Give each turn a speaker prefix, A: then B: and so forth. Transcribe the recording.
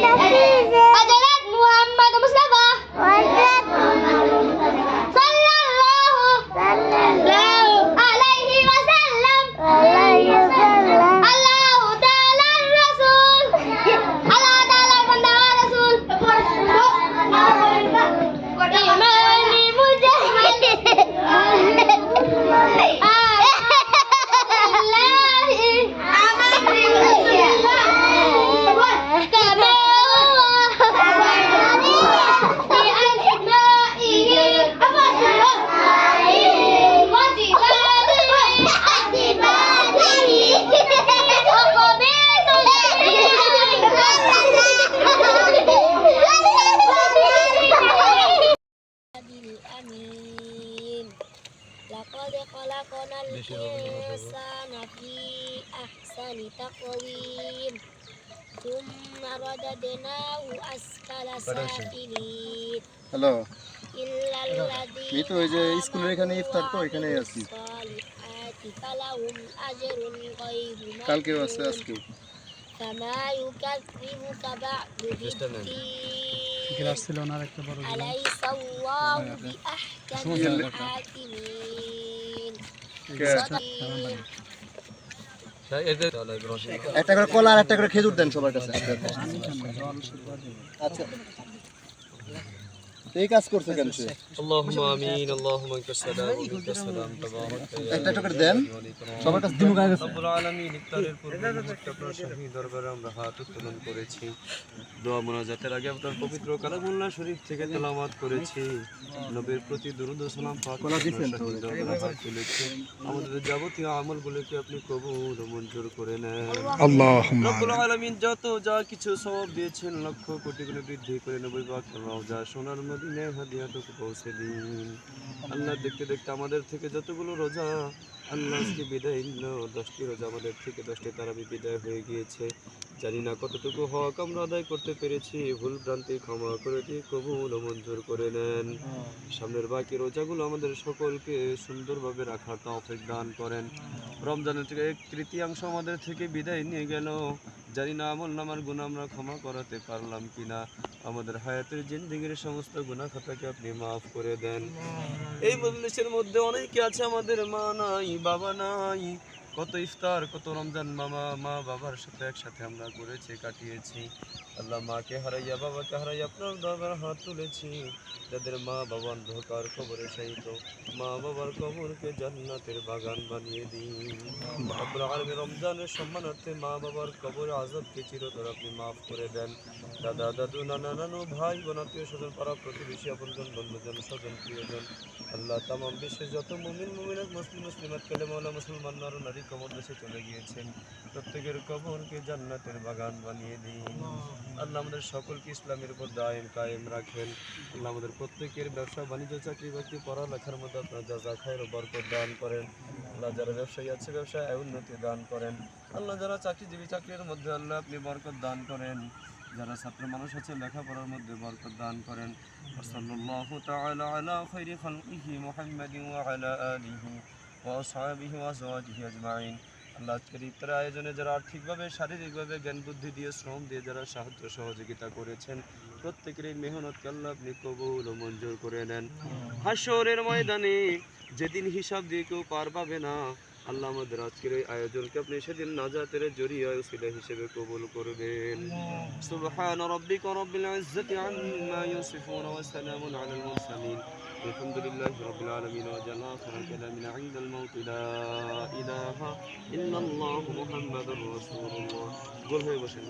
A: 老师 الإنسان في أحسن تقويم ثم رددناه أسفل سافلين
B: hello
A: إلا الذين
B: এই তো ওই যে স্কুলের এখানে ইফতার তো এখানেই আছি
A: الصالحات فلهم أجر غير
B: কালকেও আছে
A: ممنون
B: আজকেও
A: فما يكذبك بعد بالدين
C: গ্লাস ছিল ওনার একটা বড় গ্লাস
A: أليس الله بأحكم الحاكمين صديق
B: একটা করে কলা আর একটা করে খেজুর দেন সবার কাছে। আচ্ছা।
D: আমিন আপনার আমরা হাত উত্তোলন করেছি। দোয়া আগে আপনার পবিত্র কালামুল্লাহ শরীফ থেকে করেছি। নবীর প্রতি দুরুদ আমাদের যাবতীয় আপনি কবুল মঞ্জুর করে নেন। যত যা কিছু সব দিয়েছেন লক্ষ কোটি গুলো বৃদ্ধি করে নবী বা সোনার নদী পৌঁছে দিন। আল্লাহ দেখতে দেখতে আমাদের থেকে যতগুলো রোজা, আল্লাহ আজকে বিদায় নিল। দশটি রোজা আমাদের থেকে দশটি তারাবি বিদায় হয়ে গিয়েছে। জানি না কতটুকু হক আমরা আদায় করতে পেরেছি। ভুল ভ্রান্তি ক্ষমা করে দিয়ে কবুল ও মঞ্জুর করে নেন। সামনের বাকি রোজাগুলো আমাদের সকলকে সুন্দরভাবে রাখার তৌফিক দান করেন। রমজানের থেকে এক তৃতীয়াংশ আমাদের থেকে বিদায় নিয়ে গেল। জানি না, আমল নামার গুণ আমরা ক্ষমা করাতে পারলাম কিনা। আমাদের হায়াতের জিন্দিগির সমস্ত গুণা খাতাকে আপনি মাফ করে দেন। এই মজলিসের মধ্যে অনেকে আছে আমাদের মা নাই, বাবা নাই। কত ইফতার, কত রমজান মামা, মা বাবার সাথে একসাথে আমরা করেছি, কাটিয়েছি। আল্লাহ মাকে হারাইয়া বাবাকে হারাইয়া আপনার দরবার হাত তুলেছি। যাদের মা বাবা অন্ধকার কবরে সাহিত মা বাবার কবরকে জান্নাতের বাগান বানিয়ে দিন। রমজানের সম্মানার্থে মা বাবার কবরে আজাবকে চিরতর আপনি মাফ করে দেন। দাদা, দাদু, নানা, নানু, ভাই, বোন, আত্মীয় স্বজন, পাড়া প্রতিবেশী, আপনজন, বন্ধুজন, স্বজন, প্রিয়জন, আল্লাহ তামাম বিশ্বে যত মুমিন, মুমিনাত, মুসলিম, মুসলিমাত মৌলা মুসলমান, নর, নারী কবর দেশে চলে গিয়েছেন। প্রত্যেকের কবরকে জান্নাতের বাগান বানিয়ে দিন। আল্লাহ আমাদের সকলকে ইসলামের উপর দায়েম কায়েম রাখেন। আল্লাহ আমাদের প্রত্যেকের ব্যবসা, বাণিজ্য, চাকরি, বাকরি, পড়ালেখার মধ্যে আপনার যা খায়ের বরকত দান করেন। আল্লাহ যারা ব্যবসায়ী আছে, ব্যবসায় উন্নতি দান করেন। আল্লাহ যারা চাকরিজীবী, চাকরির মধ্যে আল্লাহ আপনি বরকত দান করেন। যারা ছাত্র মানুষ আছে লেখাপড়ার মধ্যে বরকত দান করেন। সাল্লাল্লাহু তাআলা আলা খাইরি খালকিহি আজমাইন। আল্লাহ আজকের ইফতার আয়োজনে যারা আর্থিকভাবে, শারীরিকভাবে জ্ঞান বুদ্ধি দিয়ে শ্রম দিয়ে যারা সাহায্য সহযোগিতা করেছেন প্রত্যেকের এই মেহনতকে আল্লাহ আপনি কবুল ও মঞ্জুর করে নেন। হাসরের ময়দানে যেদিন হিসাব দিয়ে কেউ পার পাবে না আল্লাহ আমাদের আজকের এই আয়োজনকে আপনি সেদিন নাজাতের জরিয়া উসিলা হিসেবে কবুল করবেন। সুবহান রব্বিক রব্বিল ইজ্জতি আম্মা ইয়াসিফুন ওয়া সালামুন আলাল মুরসালিন। আলহামদুলিল্লাহি রাব্বিল আলামিন ওয়া জানা আখির কালামিনা ইনদাল মাউত লা ইলাহা ইল্লাল্লাহু মুহাম্মাদুর রাসূলুল্লাহ। গোল হয়ে বসেন।